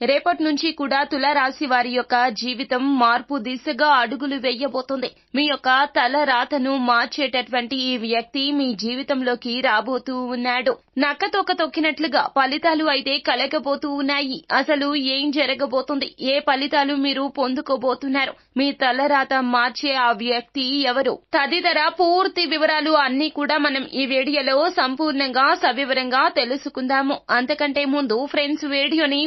రేపటి నుంచి కూడా తులారాశి వారి యొక్క జీవితం మార్పు దిశగా అడుగులు వేయబోతుంది. మీ యొక్క తల రాతను మార్చేటటువంటి ఈ వ్యక్తి మీ జీవితంలోకి రాబోతూ ఉన్నాడు. నక్కతోక తొక్కినట్లుగా ఫలితాలు అయితే కలగబోతూ ఉన్నాయి. అసలు ఏం జరగబోతుంది? ఏ ఫలితాలు మీరు పొందుకోబోతున్నారు? మీ తలరాత మార్చే ఆ వ్యక్తి ఎవరు? తదితర పూర్తి వివరాలు అన్ని కూడా మనం ఈ వీడియోలో సంపూర్ణంగా సవివరంగా తెలుసుకుందాము. అంతకంటే ముందు ఫ్రెండ్స్ వీడియోని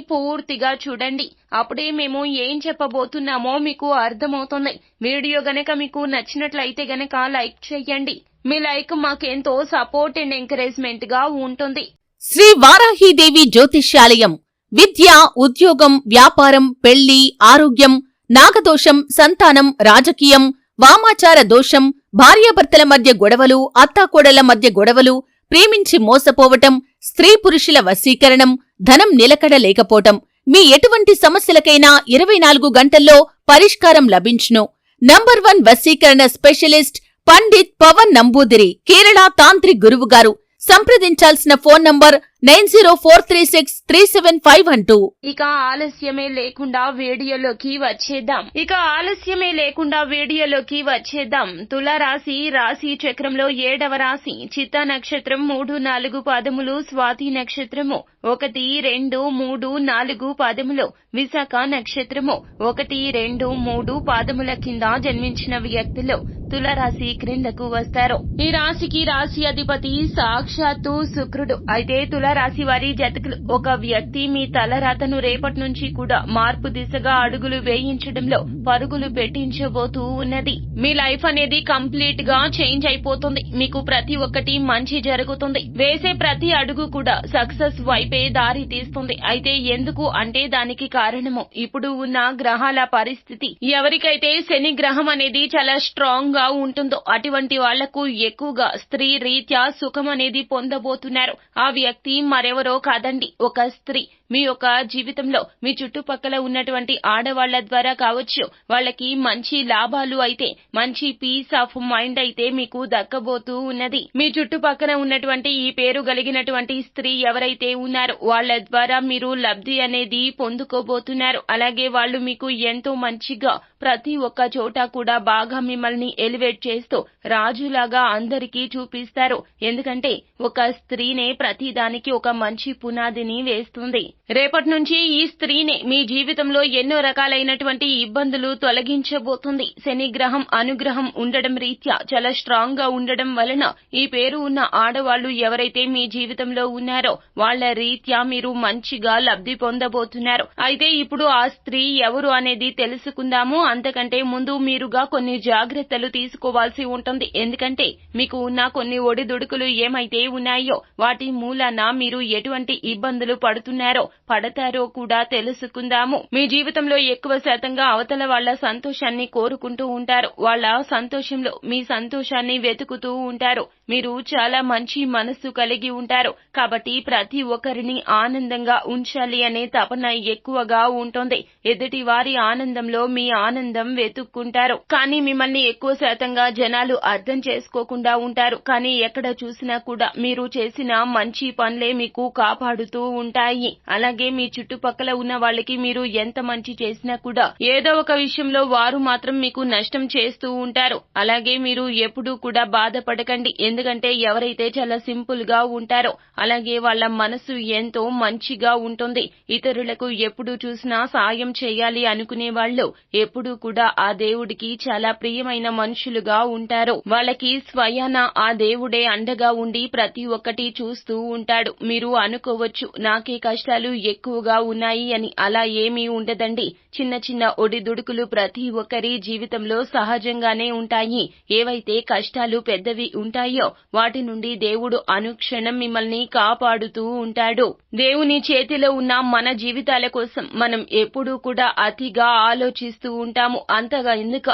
పూర్తిగా చూడండి. అప్పుడే మేము ఏం చెప్పబోతున్నామో మీకు అర్థమవుతుంది. వీడియో గనక మీకు నచ్చినట్లయితే గనక లైక్ చేయండి. మీ లైక్ మాకెంతో సపోర్ట్ అండ్ ఎంకరేజ్మెంట్గా ఉంటుంది. శ్రీ వారాహీదేవి జ్యోతిష్యాలయం. విద్య ఉద్యోగం వ్యాపారం పెళ్ళి ఆరోగ్యం నాగదోషం సంతానం రాజకీయం వామాచార దోషం భార్యాభర్తల మధ్య గొడవలు అత్తాకోడళ్ళ మధ్య గొడవలు ప్రేమించి మోసపోవటం స్త్రీ పురుషుల వశీకరణం ధనం నిలకడ లేకపోవటం మీ ఎటువంటి సమస్యలకైనా ఇరవై నాలుగు గంటల్లో పరిష్కారం లభించును. నంబర్ వన్ వశీకరణ స్పెషలిస్ట్ పండిత్ పవన్ నంబూదిరి కేరళ తాంత్రిక్ గురువుగారు సంప్రదించాల్సిన phone number nine zero four three six three seven five one two. ఇక ఆలస్యమే లేకుండా వీడియోలోకి వచ్చేద్దాం. ఇక ఆలస్యమే లేకుండా వీడియోలోకి వచ్చేద్దాం. తులారాశి రాశి చక్రంలో ఏడవ రాశి చిత్త నక్షత్రం మూడు నాలుగు పదములు స్వాతి నక్షత్రము ఒకటి రెండు మూడు నాలుగు పాదములు విశాఖ నక్షత్రము ఒకటి రెండు మూడు పాదముల కింద జన్మించిన వ్యక్తులు తులరాశి క్రిందకు వస్తారు. ఈ రాశికి రాశి అధిపతి సాక్షాత్తు శుక్రుడు. అయితే తుల తులారాశి వారి జతకులు ఒక వ్యక్తి మీ తలరాతను రేపటి నుంచి కూడా మార్పు దిశగా అడుగులు వేయించడంలో పరుగులు పెట్టించబోతూ ఉన్నది. మీ లైఫ్ అనేది కంప్లీట్గా చేంజ్ అయిపోతుంది. మీకు ప్రతి ఒక్కటి మంచి జరుగుతుంది. వేసే ప్రతి అడుగు కూడా సక్సెస్ వైపే దారి తీస్తుంది. అయితే ఎందుకు అంటే దానికి కారణము ఇప్పుడు ఉన్న గ్రహాల పరిస్థితి. ఎవరికైతే శని గ్రహం అనేది చాలా స్ట్రాంగ్గా ఉంటుందో అటువంటి వాళ్ళకు ఎక్కువగా స్త్రీ రీత్యా సుఖం అనేది పొందబోతున్నారు. ఆ వ్యక్తి మరెవరో కాదండి. ఒక స్త్రీ. మీ యొక్క జీవితంలో మీ చుట్టుపక్కల ఉన్నటువంటి ఆడవాళ్ళ ద్వారా కావచ్చు వాళ్ళకి మంచి లాభాలు అయితే మంచి పీస్ ఆఫ్ మైండ్ అయితే మీకు దక్కబోతూ ఉన్నది. మీ చుట్టుపక్కల ఉన్నటువంటి ఈ పేరు కలిగినటువంటి స్త్రీ ఎవరైతే ఉన్నారో వాళ్ళ ద్వారా మీరు లబ్ధి అనేది పొందుకోబోతున్నారు. అలాగే వాళ్ళు మీకు ఎంతో మంచిగా ప్రతి ఒక్క చోట కూడా బాగా మిమ్మల్ని ఎలివేట్ చేస్తూ రాజులాగా అందరికీ చూపిస్తారు. ఎందుకంటే ఒక స్త్రీనే ప్రతి దానికి ఒక మంచి పునాదిని వేస్తుంది. రేపటి నుంచి ఈ స్త్రీనే మీ జీవితంలో ఎన్నో రకాలైనటువంటి ఇబ్బందులు తొలగించబోతుంది. శని గ్రహం అనుగ్రహం ఉండడం రీత్యా చాలా స్ట్రాంగ్గా ఉండడం వలన ఈ పేరు ఉన్న ఆడవాళ్ళు ఎవరైతే మీ జీవితంలో ఉన్నారో వాళ్ళ రీత్యా మీరు మంచిగా లబ్ధి పొందబోతున్నారు. అయితే ఇప్పుడు ఆ స్త్రీ ఎవరు అనేది తెలుసుకుందాము. అంతకంటే ముందు మీరుగా కొన్ని జాగ్రత్తలు తీసుకోవాల్సి ఉంటుంది. ఎందుకంటే మీకు ఉన్న కొన్ని ఒడిదుడుకులు ఏమైతే ఉన్నాయో వాటి మూలాన మీరు ఎటువంటి ఇబ్బందులు పడుతున్నారో పడతారో కూడా తెలుసుకుందాము. మీ జీవితంలో ఎక్కువ శాతంగా అవతల వాళ్ళ సంతోషాన్ని కోరుకుంటూ ఉంటారు. వాళ్ళ సంతోషంలో మీ సంతోషాన్ని వెతుకుతూ ఉంటారు. మీరు చాలా మంచి మనస్సు కలిగి ఉంటారు. కాబట్టి ప్రతి ఒక్కరిని ఆనందంగా ఉంచాలి అనే తపన ఎక్కువగా ఉంటుంది. ఎదుటి వారి ఆనందంలో మీ ఆనందం వెతుక్కుంటారు. కానీ మిమ్మల్ని ఎక్కువ శాతంగా జనాలు అర్థం చేసుకోకుండా ఉంటారు. కానీ ఎక్కడ చూసినా కూడా మీరు చేసిన మంచి పనులే మీకు కాపాడుతూ ఉంటాయి. అలాగే మీ చుట్టుపక్కల ఉన్న వాళ్ళకి మీరు ఎంత మంచి చేసినా కూడా ఏదో ఒక విషయంలో వారు మాత్రం మీకు నష్టం చేస్తూ ఉంటారు. అలాగే మీరు ఎప్పుడూ కూడా బాధపడకండి. ఎందుకంటే ఎందుకంటే ఎవరైతే చాలా సింపుల్గా ఉంటారో అలాగే వాళ్ళ మనసు ఎంతో మంచిగా ఉంటుంది. ఇతరులకు ఎప్పుడు చూసినా సాయం చేయాలి అనుకునే వాళ్ళు ఎప్పుడూ కూడా ఆ దేవుడికి చాలా ప్రియమైన మనుషులుగా ఉంటారు. వాళ్ళకి స్వయాన ఆ దేవుడే అండగా ఉండి ప్రతి ఒక్కటి చూస్తూ ఉంటాడు. మీరు అనుకోవచ్చు నాకే కష్టాలు ఎక్కువగా ఉన్నాయి అని అలా ఏమీ ఉండదండి. చిన్న చిన్న ఒడిదుడుకులు ప్రతి ఒక్కరి జీవితంలో సహజంగానే ఉంటాయి. ఏవైతే కష్టాలు పెద్దవి ఉంటాయో వాటి నుండి దేవుడు అనుక్షణం మిమ్మల్ని కాపాడుతూ ఉంటాడు. దేవుని చేతిలో ఉన్న మన జీవితాల కోసం మనం ఎప్పుడూ కూడా అతిగా ఆలోచిస్తూ ఉంటాము. అంతగా ఎందుక?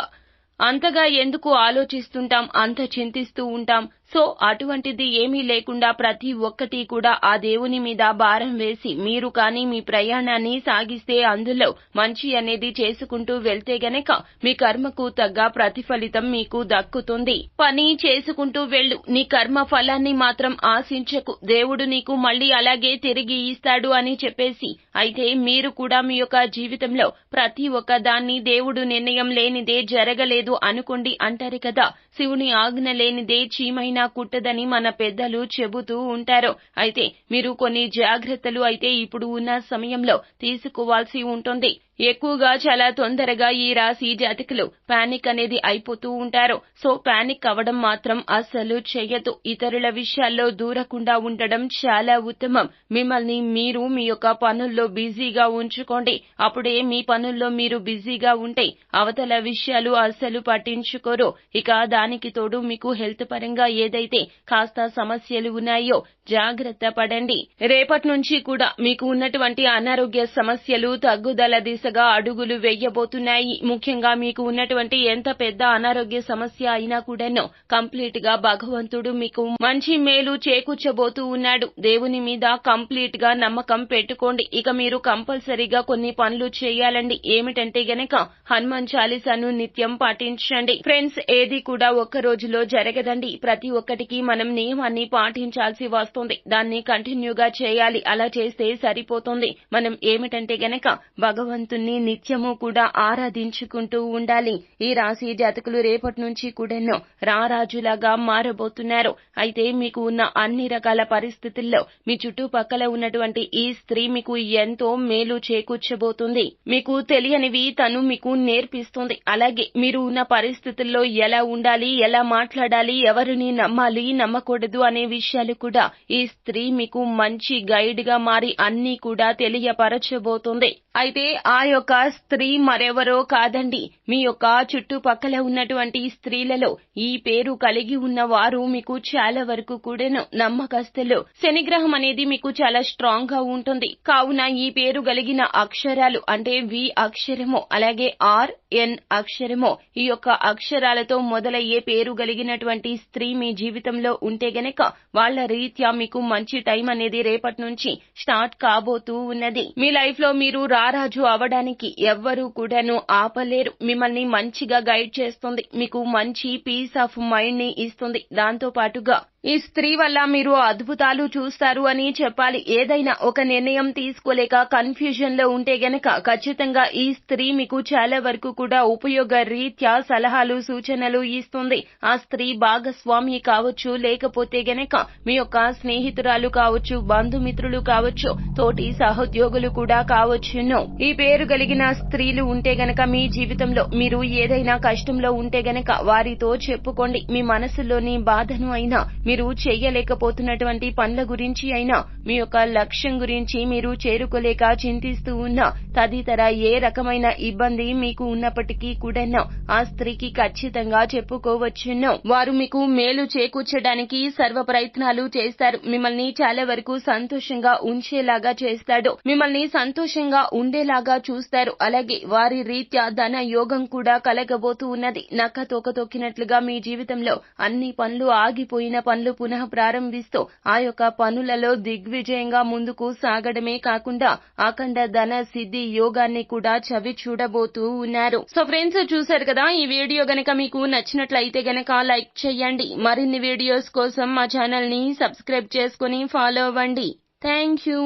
అంతగా ఎందుకు ఆలోచిస్తుంటాం? అంత చింతిస్తూ ఉంటాం? సో అటువంటిది ఏమీ లేకుండా ప్రతి ఒక్కటి కూడా ఆ దేవుని మీద భారం వేసి మీరు కానీ మీ ప్రయాణాన్ని సాగిస్తే అందులో మంచి అనేది చేసుకుంటూ వెళ్తే గనక మీ కర్మకు తగ్గ ప్రతిఫలితం మీకు దక్కుతుంది. పని చేసుకుంటూ వెళ్ళు. నీ కర్మ ఫలాన్ని మాత్రం ఆశించకు. దేవుడు నీకు మళ్ళీ అలాగే తిరిగి ఇస్తాడు అని చెప్పేసి అయితే మీరు కూడా మీ యొక్క జీవితంలో ప్రతి ఒక్క దాన్ని దేవుడు నిర్ణయం లేనిదే జరగలేదు అనుకోండి అంటారు కదా. శివుని ఆజ్ఞ లేనిదే చీమైనా కుట్టదని మన పెద్దలు చెబుతూ ఉంటారు. అయితే మీరు కొన్ని జాగ్రత్తలు అయితే ఇప్పుడు ఉన్న సమయంలో తీసుకోవాల్సి ఉంటుంది. ఎక్కువగా చాలా తొందరగా ఈ రాశి జాతకులు పానిక్ అనేది అయిపోతూ ఉంటారు. సో పానిక్ అవ్వడం మాత్రం అస్సలు చెయ్యదు. ఇతరుల విషయాల్లో దూరకుండా ఉండడం చాలా ఉత్తమం. మిమ్మల్ని మీరు మీ యొక్క పనుల్లో బిజీగా ఉంచుకోండి. అప్పుడే మీ పనుల్లో మీరు బిజీగా ఉంటే అవతల విషయాలు అస్సలు పట్టించుకోరు. ఇక దానికి తోడు మీకు హెల్త్ పరంగా ఏదైతే కాస్త సమస్యలు ఉన్నాయో జాగ్రత్త పడండి. రేపటి నుంచి కూడా మీకు ఉన్నటువంటి అనారోగ్య సమస్యలు తగ్గుదల దిశగా అడుగులు వేయబోతున్నాయి. ముఖ్యంగా మీకు ఉన్నటువంటి ఎంత పెద్ద అనారోగ్య సమస్య అయినా కూడాను కంప్లీట్గా భగవంతుడు మీకు మంచి మేలు చేకూర్చబోతూ ఉన్నాడు. దేవుని మీద కంప్లీట్గా నమ్మకం పెట్టుకోండి. ఇక మీరు కంపల్సరీగా కొన్ని పనులు చేయాలండి. ఏమిటంటే గనక హనుమాన్ చాలీసాను నిత్యం పాటించండి. ఫ్రెండ్స్ ఏది కూడా ఒక్క రోజులో జరగదండి. ప్రతి ఒక్కటికి మనం నియమాన్ని పాటించాల్సి వస్తుంది. దాన్ని కంటిన్యూగా చేయాలి. అలా చేస్తే సరిపోతుంది. మనం ఏమిటంటే గనక భగవంతుణ్ణి నిత్యము కూడా ఆరాధించుకుంటూ ఉండాలి. ఈ రాశి జాతకులు రేపటి నుంచి కూడాను రారాజులాగా మారబోతున్నారు. అయితే మీకు ఉన్న అన్ని రకాల పరిస్థితుల్లో మీ చుట్టుపక్కల ఉన్నటువంటి ఈ స్త్రీ మీకు ఎంతో మేలు చేకూర్చబోతుంది. మీకు తెలియనివి తను మీకు నేర్పిస్తుంది. అలాగే మీరు ఉన్న పరిస్థితుల్లో ఎలా ఉండాలి ఎలా మాట్లాడాలి ఎవరిని నమ్మాలి నమ్మకూడదు అనే విషయాలు కూడా ఈ స్త్రీ మీకు మంచి గైడ్గా మారి అన్ని కూడా తెలియపరచబోతుంది. అయితే ఆ యొక్క స్త్రీ మరెవరో కాదండి. మీ యొక్క చుట్టుపక్కల ఉన్నటువంటి స్త్రీలలో ఈ పేరు కలిగి ఉన్న వారు మీకు చాలా వరకు కూడాను నమ్మకస్తులు. శనిగ్రహం అనేది మీకు చాలా స్ట్రాంగ్గా ఉంటుంది. కావున ఈ పేరు కలిగిన అక్షరాలు అంటే వి అక్షరము అలాగే ఆర్ ఎన్ అక్షరము ఈ యొక్క అక్షరాలతో మొదలయ్యే పేరు కలిగినటువంటి స్త్రీ మీ జీవితంలో ఉంటే గనక వాళ్ళ రీత్యా మీకు మంచి టైం అనేది రేపటి నుంచి స్టార్ట్ కాబోతూ ఉన్నది. మీ లైఫ్లో మీరు రారాజు అవడానికి ఎవ్వరూ కూడాను ఆపలేరు. మిమ్మల్ని మంచిగా గైడ్ చేస్తుంది. మీకు మంచి పీస్ ఆఫ్ మైండ్ని ఇస్తుంది. దాంతో పాటుగా ఈ స్త్రీ వల్ల మీరు అద్భుతాలు చూస్తారు అని చెప్పాలి. ఏదైనా ఒక నిర్ణయం తీసుకోలేక కన్ఫ్యూజన్లో ఉంటే గనక ఖచ్చితంగా ఈ స్త్రీ మీకు చాలా వరకు కూడా ఉపయోగ రీత్యా సలహాలు సూచనలు ఇస్తుంది. ఆ స్త్రీ భాగస్వామి కావచ్చు లేకపోతే గనక మీ యొక్క స్నేహితురాలు కావచ్చు బంధుమిత్రులు కావచ్చు తోటి సహోద్యోగులు కూడా కావచ్చును. ఈ పేరు కలిగిన స్త్రీలు ఉంటే గనక మీ జీవితంలో మీరు ఏదైనా కష్టంలో ఉంటే గనక వారితో చెప్పుకోండి. మీ మనసులోని బాధను అయినా మీరు చేయలేకపోతున్నటువంటి పనుల గురించి అయినా మీ యొక్క లక్ష్యం గురించి మీరు చేరుకోలేక చింతిస్తూ ఉన్న తదితర ఏ రకమైన ఇబ్బంది మీకు ఉన్నప్పటికీ కూడా ఆ స్త్రీకి ఖచ్చితంగా చెప్పుకోవచ్చును. వారు మీకు మేలు చేకూర్చడానికి సర్వ ప్రయత్నాలు చేస్తారు. మిమ్మల్ని చాలా వరకు సంతోషంగా ఉంచేలాగా చేస్తాడు. మిమ్మల్ని సంతోషంగా ఉండేలాగా చూస్తారు. అలాగే వారి రీత్యా ధన యోగం కూడా కలగబోతూ ఉన్నది. నక్క తోక తొక్కినట్లుగా మీ జీవితంలో అన్ని పనులు ఆగిపోయిన పనులు పునః ప్రారంభిస్తూ ఆ యొక్క పనులలో దిగ్విజయంగా ముందుకు సాగడమే కాకుండా అఖండ ధన సిద్ధి యోగాన్ని కూడా చవి చూడబోతూ ఉన్నారు. సో ఫ్రెండ్స్ చూశారు కదా ఈ వీడియో గనక మీకు నచ్చినట్లయితే గనక లైక్ చేయండి. మరిన్ని వీడియోస్ కోసం మా ఛానల్ని సబ్స్క్రైబ్ చేసుకుని ఫాలో అవ్వండి. Thank you